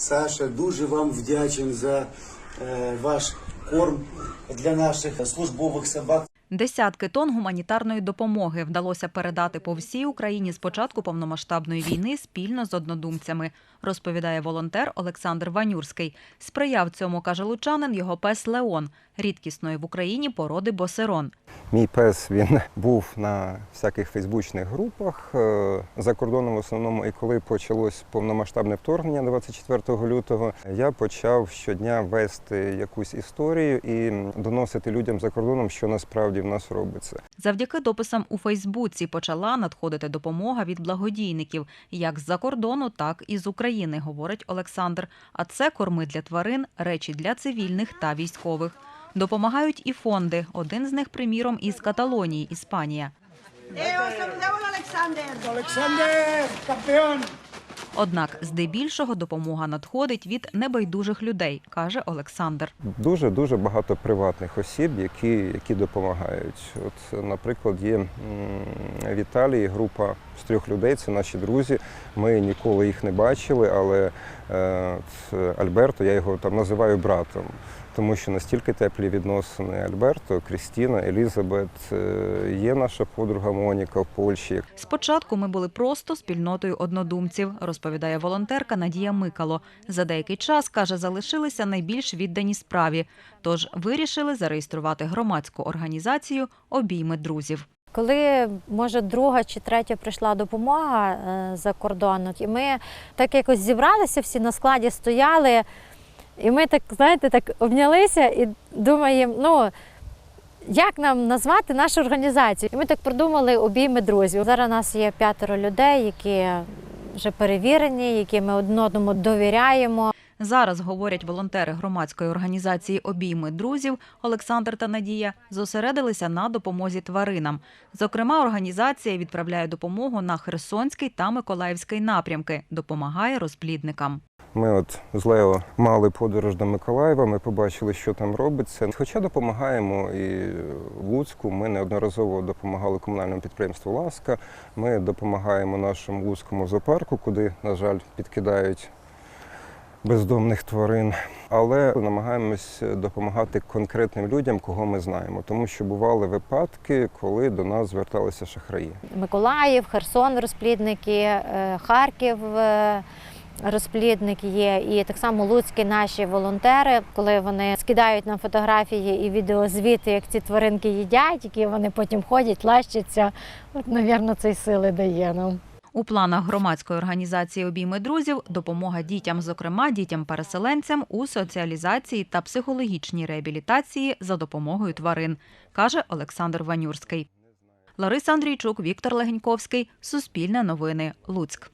Саша, дуже вам вдячен за е, ваш корм для наших службових собак. Десятки тонн гуманітарної допомоги вдалося передати по всій Україні з початку повномасштабної війни спільно з однодумцями, розповідає волонтер Олександр Ванюрський. Сприяв цьому, каже лучанин, його пес Леон, рідкісної в Україні породи босерон. Мій пес він був на всяких фейсбучних групах е, за кордоном в основному. І коли почалось повномасштабне вторгнення 24 лютого, я почав щодня вести якусь історію і доносити людям за кордоном, що насправді в нас робиться. Завдяки дописам у Фейсбуці почала надходити допомога від благодійників як з-за кордону, так і з України, говорить Олександр. А це корми для тварин, речі для цивільних та військових. Допомагають і фонди. Один з них, приміром, із Каталонії, Іспанія. Saludamos a Олександр, кампіон! Однак, здебільшого допомога надходить від небайдужих людей, каже Олександр. Дуже дуже багато приватних осіб, які, які допомагають. От, наприклад, є в Італії група з трьох людей, це наші друзі. Ми ніколи їх не бачили, але е, Альберто, я його там називаю братом, тому що настільки теплі відносини Альберто, Крістіна, Елізабет, е, є наша подруга Моніка в Польщі. Спочатку ми були просто спільнотою однодумців, розповідає волонтерка Надія Микало. За деякий час каже, залишилися найбільш віддані справі. Тож вирішили зареєструвати громадську організацію Обійми друзів. Коли може друга чи третя прийшла допомога е, за кордону, і ми так якось зібралися, всі на складі стояли, і ми так, знаєте, так обнялися і думаємо, ну як нам назвати нашу організацію? І ми так придумали обійми друзів. Зараз у нас є п'ятеро людей, які вже перевірені, які ми одному довіряємо. Зараз говорять волонтери громадської організації Обійми друзів Олександр та Надія зосередилися на допомозі тваринам. Зокрема, організація відправляє допомогу на Херсонський та Миколаївський напрямки, допомагає розплідникам. Ми от з Лео мали подорож до Миколаєва, ми побачили, що там робиться. Хоча допомагаємо і Луцьку, ми неодноразово допомагали комунальному підприємству Ласка. Ми допомагаємо нашому Луцькому зоопарку, куди, на жаль, підкидають бездомних тварин. Але намагаємось допомагати конкретним людям, кого ми знаємо, тому що бували випадки, коли до нас зверталися шахраї. Миколаїв, Херсон розплідники, е, Харків. Розплідник є, і так само луцькі наші волонтери, коли вони скидають нам фотографії і відеозвіти, як ці тваринки їдять, які вони потім ходять, лащаться. От, навірно, це й сили дає нам. У планах громадської організації Обійми друзів допомога дітям, зокрема дітям-переселенцям, у соціалізації та психологічній реабілітації за допомогою тварин, каже Олександр Ванюрський. Лариса Андрійчук, Віктор Легеньковський. Суспільне новини. Луцьк.